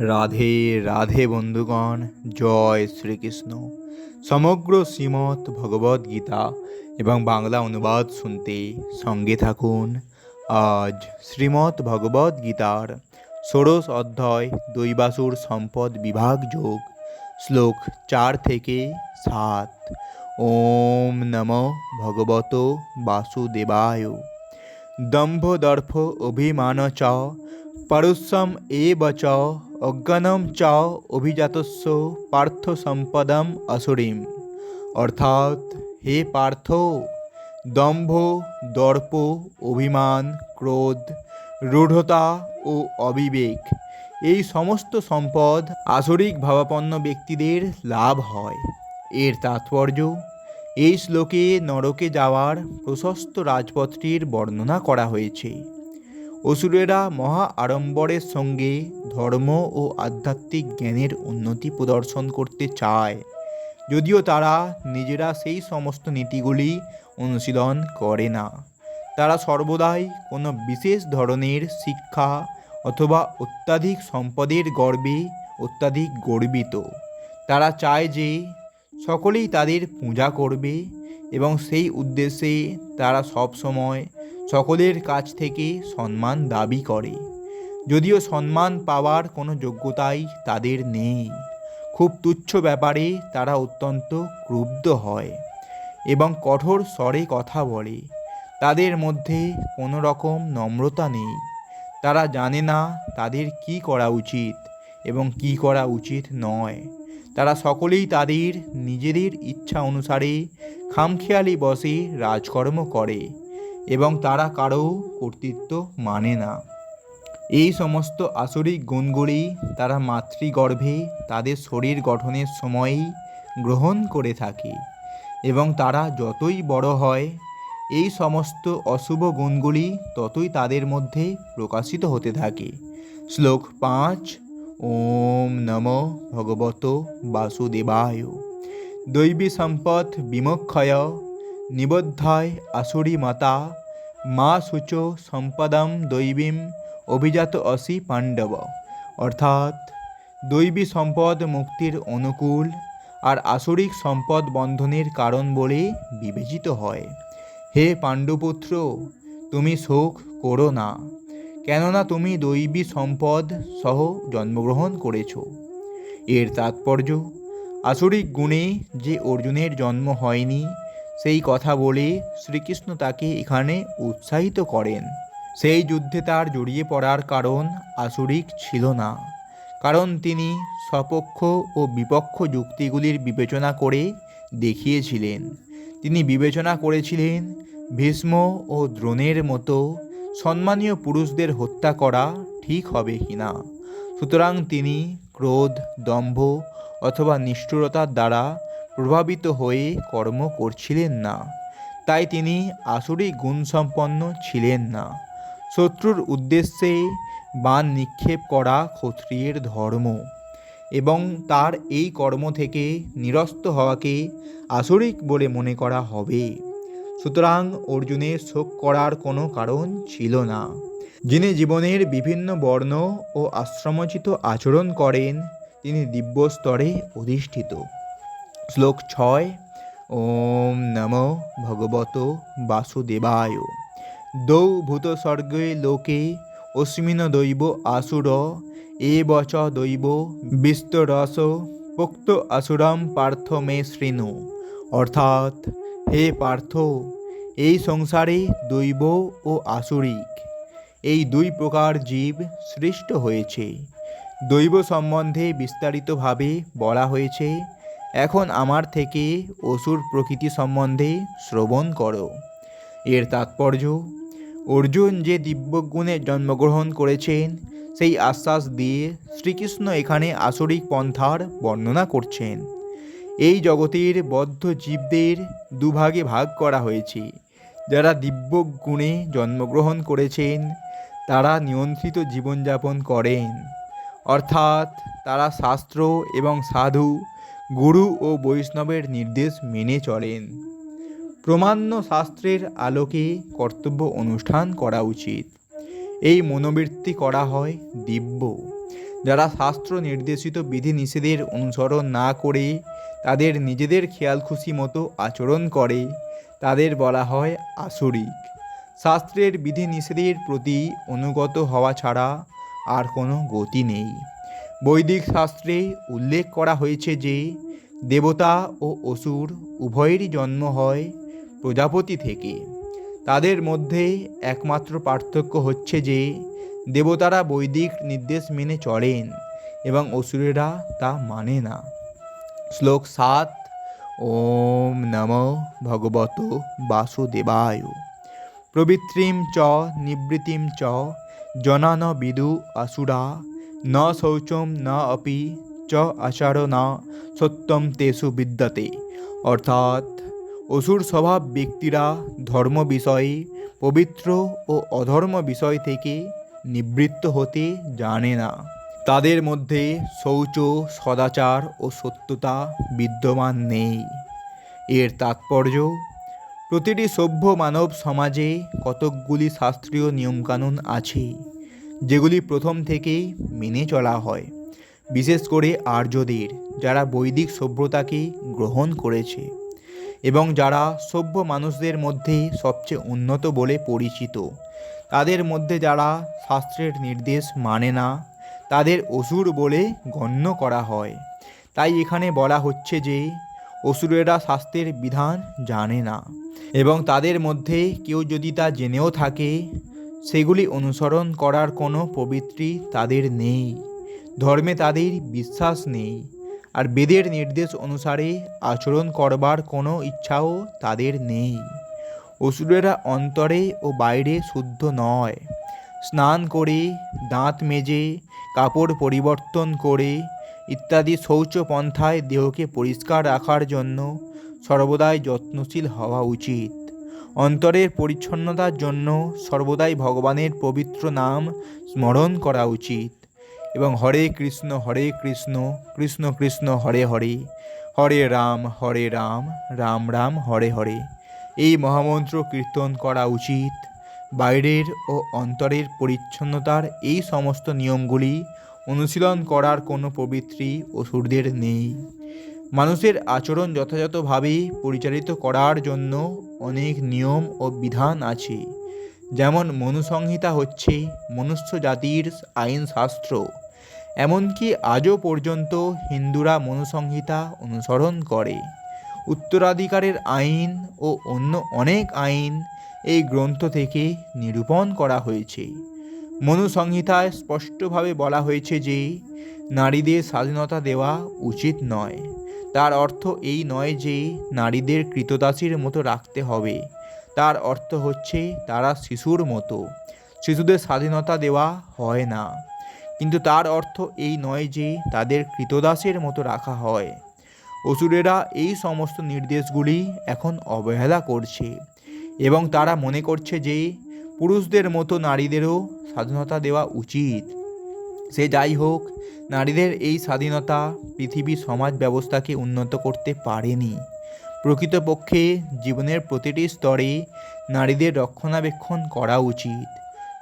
রাধে রাধে বন্ধুগণ, জয় শ্রীকৃষ্ণ। সমগ্র শ্রীমৎ ভগবদ গীতা এবং বাংলা অনুবাদ শুনতে সঙ্গে থাকুন। আজ শ্রীমৎ ভগবদ গীতার ষোড়শ অধ্যায় দৈবাসুর সম্পদ বিভাগ যোগ, শ্লোক চার থেকে সাত। ওম নম ভগবত বাসুদেবায়। দম্ভ দর্ভ অভিমান চ পরুষম এব চ অজ্ঞানম চ অভিজাতস্য পার্থ সম্পদম অসুরিম অর্থাৎ, হে পার্থ, দম্ভ, দর্প, অভিমান, ক্রোধ, রূঢ়তা ও অবিবেক, এই সমস্ত সম্পদ আসরিক ভাবাপন্ন ব্যক্তিদের লাভ হয়। এর তাৎপর্য, এই শ্লোকে নরকে যাওয়ার প্রশস্ত রাজপথটির বর্ণনা করা হয়েছে। অসুরেরা মহা আড়ম্বরের সঙ্গে ধর্ম ও আধ্যাত্মিক জ্ঞানের উন্নতি প্রদর্শন করতে চায়। যদিও তারা নিজেরা সেই সমস্ত নীতিগুলি অনুশীলন করে না। তারা সর্বদাই কোনো বিশেষ ধরনের শিক্ষা অথবা অত্যাধিক সম্পদের গর্বে অত্যাধিক গর্বিত। তারা চায় যে সকলেই তাদের পূজা করবে এবং সেই উদ্দেশ্যে তারা সব সময় সকলের কাছ থেকে সম্মান দাবি করে। যদিও সম্মান পাওয়ার কোনো যোগ্যতাই তাদের নেই। খুব তুচ্ছ ব্যাপারে তারা অত্যন্ত ক্রুব্ধ হয় এবং কঠোর স্বরে কথা বলে। তাদের মধ্যে কোনো রকম নম্রতা নেই। তারা জানে না তাদের কি করা উচিত এবং কি করা উচিত নয়। তারা সকলেই তাদের নিজেদের ইচ্ছা অনুসারে খামখেয়ালি বসে রাজকর্ম করে। এবং তারা কারও কর্তৃত্ব মানে না। এই সমস্ত আসরিক গুণগুলি তারা মাতৃগর্ভে তাদের শরীর গঠনের সময়ই গ্রহণ করে থাকে এবং তারা যতই বড় হয়, এই সমস্ত অশুভ গুণগুলি ততই তাদের মধ্যে প্রকাশিত হতে থাকে। শ্লোক পাঁচ, ওম নম ভগবত বাসুদেবায়। দৈবী সম্পদ বিমক্ষয় নিবদ্ধায় আসুরি মাতা, মা সূচ সম্পদম দৈবীম অভিজাত অসি পাণ্ডব। অর্থাৎ দৈবী সম্পদ মুক্তির অনুকূল আর আসরিক সম্পদ বন্ধনের কারণ বলে বিবেচিত হয়। হে পাণ্ডুপুত্র, তুমি শোক করো না, কেননা তুমি দৈবী সম্পদ সহ জন্মগ্রহণ করেছ। এর তাৎপর্য, আসরিক গুণে যে অর্জুনের জন্ম হয়নি সেই কথা বলে শ্রীকৃষ্ণ তাকে এখানে উৎসাহিত করেন। সেই যুদ্ধে তার জড়িয়ে পড়ার কারণ আসরিক ছিল না। কারণ তিনি সপক্ষ ও বিপক্ষ যুক্তিগুলির বিবেচনা করে দেখিয়েছিলেন। তিনি বিবেচনা করেছিলেন ভীষ্ম ও দ্রোণের মতো সম্মানীয় পুরুষদের হত্যা করা ঠিক হবে কিনা সুতরাং তিনি ক্রোধ, দম্ভ অথবা নিষ্ঠুরতার দ্বারা প্রভাবিত হয়ে কর্ম করছিলেন না। তাই তিনি আসরিক গুণসম্পন্ন ছিলেন না। শত্রুর উদ্দেশ্যে বান নিক্ষেপ করা ক্ষত্রিয়ের ধর্ম এবং তার এই কর্ম থেকে নিরস্ত হওয়াকে আসরিক বলে মনে করা হবে। সুতরাং অর্জুনের শোক করার কোনো কারণ ছিল না। যিনি জীবনের বিভিন্ন বর্ণ ও আশ্রমোচিত আচরণ করেন, তিনি দিব্য স্তরে অধিষ্ঠিত। শ্লোক ছয়, ওম নম ভগবত বাসুদেবায়। দৌ ভূত স্বর্গে লোকে অস্মিন দৈব আসুর এ বচ দৈব বিস্তরস পোক্ত আসুরম পার্থ মে শৃণু। অর্থাৎ, হে পার্থ, এই সংসারে দৈব ও আসুরিক, এই দুই প্রকার জীব সৃষ্ট হয়েছে। দৈব সম্বন্ধে বিস্তারিতভাবে বলা হয়েছে এখন আমার থেকে অসুর প্রকৃতি সম্বন্ধে শ্রবণ করো। এর তাৎপর্য, অর্জুন যে দিব্যগুণে জন্মগ্রহণ করেছেন, সেই আশ্বাস দিয়ে শ্রীকৃষ্ণ এখানে আসরিক পন্থার বর্ণনা করছেন। এই জগতের বদ্ধ জীবদের দুভাগে ভাগ করা হয়েছে। যারা দিব্য গুণে জন্মগ্রহণ করেছেন, তারা নিয়ন্ত্রিত জীবনযাপন করেন। অর্থাৎ তারা শাস্ত্র এবং সাধু গুরু ও বৈষ্ণবের নির্দেশ মেনে চলেন। প্রমাণ্য শাস্ত্রের আলোকে কর্তব্য অনুষ্ঠান করা উচিত। এই মনোবৃত্তি করা হয় দিব্য। যারা শাস্ত্র নির্দেশিত বিধিনিষেধের অনুসরণ না করে, তাদের নিজেদের খেয়াল খুশি মতো আচরণ করে, তাদের বলা হয় আসরিক। শাস্ত্রের বিধিনিষেধের প্রতি অনুগত হওয়া ছাড়া আর কোনো গতি নেই। বৈদিক শাস্ত্রে উল্লেখ করা হয়েছে যে দেবতা ও অসুর উভয়েরই জন্ম হয় প্রজাপতি থেকে। তাদের মধ্যে একমাত্র পার্থক্য হচ্ছে যে দেবতারা বৈদিক নির্দেশ মেনে চলেন এবং অসুরেরা তা মানে না। শ্লোক সাত, ওম নম ভগবত বাসুদেবায়। প্রবৃত্তিম চ, নিবৃত্তিম চ জনান বিদু আসুরা ন শৌচম না অপি চ আচার না সত্যম তেষু বিদ্যতে অর্থাৎ অসুর স্বভাব ব্যক্তিরা ধর্ম বিষয়ে পবিত্র ও অধর্ম বিষয় থেকে নিবৃত্ত হতে জানে না তাদের মধ্যে শৌচ, সদাচার ও সত্যতা বিদ্যমান নেই। এর তাৎপর্য, প্রতিটি সভ্য মানব সমাজে কতকগুলি শাস্ত্রীয় নিয়মকানুন আছে। যেগুলি প্রথম থেকেই মেনে চলা হয়, বিশেষ করে আর্যদের, যারা বৈদিক সভ্যতাকে গ্রহণ করেছে এবং যারা সভ্য মানুষদের মধ্যে সবচেয়ে উন্নত বলে পরিচিত। তাদের মধ্যে যারা শাস্ত্রের নির্দেশ মানে না, তাদের অসুর বলে গণ্য করা হয়। তাই এখানে বলা হচ্ছে যে, অসুরেরা শাস্ত্রের বিধান জানে না এবং তাদের মধ্যে কেউ যদি তা জেনেও থাকে সেগুলি অনুসরণ করার কোনো পবিত্রী তাদের নেই। ধর্মে তাদের বিশ্বাস নেই, আর বেদের নির্দেশ অনুসারে আচরণ করবার কোনো ইচ্ছাও তাদের নেই। অসুরেরা অন্তরে ও বাইরে শুদ্ধ নয়। স্নান করে, দাঁত মেজে, কাপড় পরিবর্তন করে ইত্যাদি শৌচ পন্থায় দেহকে পরিষ্কার রাখার জন্য সর্বদাই যত্নশীল হওয়া উচিত। অন্তরের পরিচ্ছন্নতার জন্য সর্বদাই ভগবানের পবিত্র নাম স্মরণ করা উচিত। এবং হরে কৃষ্ণ হরে কৃষ্ণ কৃষ্ণ কৃষ্ণ, হরে হরে হরে রাম হরে রাম রাম রাম, হরে হরে। এই মহামন্ত্র কীর্তন করা উচিত। বাইরের ও অন্তরের পরিচ্ছন্নতার এই সমস্ত নিয়মগুলি অনুশীলন করার কোনো পবিত্রী অসুরদের নেই। মানুষের আচরণ যথাযথভাবে পরিচালিত করার জন্য অনেক নিয়ম ও বিধান আছে। যেমন মনুসংহিতা হচ্ছে মনুষ্য জাতির আইন শাস্ত্র এমনকি আজও পর্যন্ত হিন্দুরা মনুসংহিতা অনুসরণ করে। উত্তরাধিকারের আইন ও অন্য অনেক আইন এই গ্রন্থ থেকে নিরূপণ করা হয়েছে। মনুসংহিতায় স্পষ্টভাবে বলা হয়েছে যে, নারীদের স্বাধীনতা দেওয়া উচিত নয়। তার অর্থ এই নয় যে নারীদের কৃতদাসীর মতো রাখতে হবে। তার অর্থ হচ্ছে তারা শিশুর মতো। শিশুদের স্বাধীনতা দেওয়া হয় না। কিন্তু তার অর্থ এই নয় যে তাদের কৃতদাসের মতো রাখা হয়। অসুরেরা এই সমস্ত নির্দেশগুলি এখন অবহেলা করছে এবং তারা মনে করছে যে পুরুষদের মতো নারীদেরও স্বাধীনতা দেওয়া উচিত। সে যাই হোক, নারীদের এই স্বাধীনতা পৃথিবীর সমাজ ব্যবস্থাকে উন্নত করতে পারেনি। প্রকৃতপক্ষে জীবনের প্রতিটি স্তরে নারীদের রক্ষণাবেক্ষণ করা উচিত।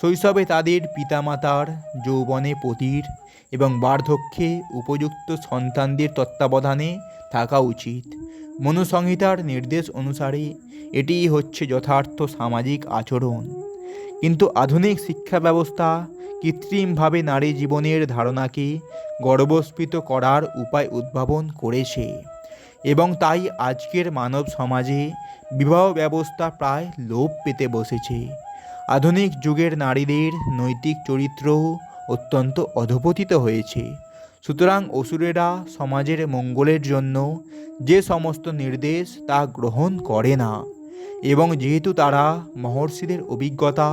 শৈশবে তাদের পিতামাতার যৌবনে পতির এবং বার্ধক্যে উপযুক্ত সন্তানদের তত্ত্বাবধানে থাকা উচিত। মনুসংহিতার নির্দেশ অনুসারে এটিই হচ্ছে যথার্থ সামাজিক আচরণ। কিন্তু আধুনিক শিক্ষা ব্যবস্থা কৃত্রিমভাবে নারী জীবনের ধারণাকে গর্বস্ফীত করার উপায় উদ্ভাবন করেছে এবং তাই আজকের মানব সমাজে বিবাহ ব্যবস্থা প্রায় লোপ পেতে বসেছে। আধুনিক যুগের নারীদের নৈতিক চরিত্র অত্যন্ত অধপতিত হয়েছে। সুতরাং অসুরেরা সমাজের মঙ্গলের জন্য যে সমস্ত নির্দেশ তা গ্রহণ করে না। এবং যেহেতু তারা মহর্ষিদের অভিজ্ঞতা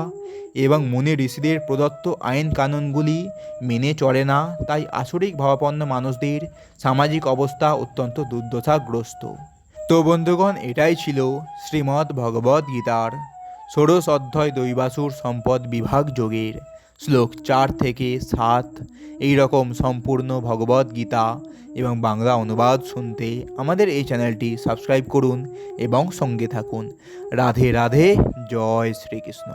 এবং মনে ঋষিদের প্রদত্ত আইন কানুনগুলি মেনে চলে না, তাই আসরিক ভাবাপন্ন মানুষদের সামাজিক অবস্থা অত্যন্ত দুর্দশাগ্রস্ত। তো বন্ধুগণ, এটাই ছিল শ্রীমদ্ ভগবদ্গীতার ষোড়শ অধ্যায় দৈবাসুর সম্পদ বিভাগ যোগের শ্লোক চার থেকে সাত। এই রকম সম্পূর্ণ ভগবদ গীতা এবং বাংলা অনুবাদ শুনতে আমাদের এই চ্যানেলটি সাবস্ক্রাইব করুন এবং সঙ্গে থাকুন। রাধে রাধে, জয় শ্রীকৃষ্ণ।